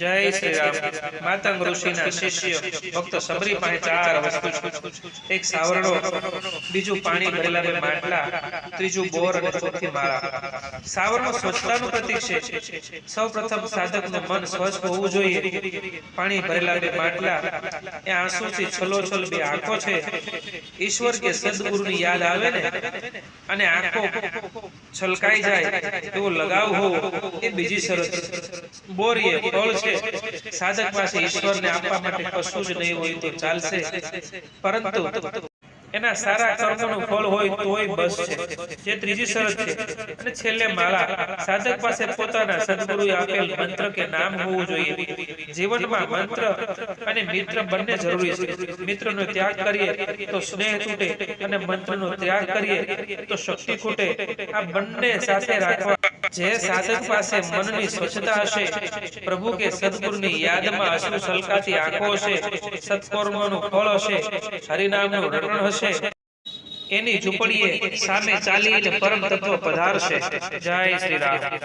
જય શ્રી રામ. માતંગ ઋષિના શિષ્ય, ભક્ત સબરી પાસે ચાર વસ્તુ એક સાવરણો બીજું પાણી ભરેલા બે માટલા, ત્રીજું બોર અને ચોથી માળા. સાવરણો સ્વચ્છતાનું પ્રતીક છે. સૌ પ્રથમ સાધકનું મન સ્વચ્છ હોવું જોઈએ. પાણી ભરેલા બે માટલા, એ આંસુથી છલોછલ બે આંખો છે. ઈશ્વર કે સદગુરુની યાદ આવે ને, અને આંખો છલકાઈ જાય, એવો લગાવ હોવો એ બીજી શરત બોરીએ ફળ છે. સાધક પાસે ઈશ્વરને આપવા માટે કશું જ નહીં હોય તો ચાલશે. પરંતુ એના સારા કર્મનું ફળ હોય તોય બસ છે. જે ત્રીજી શરત છે. અને છેલ્લે માળા. સાધક પાસે પોતાના સદગુરુએ આપેલ મંત્ર કે નામ હોવું જોઈએ. જીવનમાં મંત્ર અને મિત્ર બંને જરૂરી છે. મિત્રનો ત્યાગ કરીએ તો સ્નેહ તૂટે અને મંત્રનો ત્યાગ કરીએ તો શક્તિ ખૂટે. આ બંને સાથે રાખવા જે સાધક પાસે મનની સ્વચ્છતા હશે, પ્રભુ કે સદગુરુની યાદમાં અશ્રુ સલકાતી આંખો હશે, સત્કર્મનું ફળ હશે, હરિનામનું રટણ હશે એની ઝૂંપડીએ સામે ચાલીને પરમ તત્વ પધારશે. જય શ્રી રામ.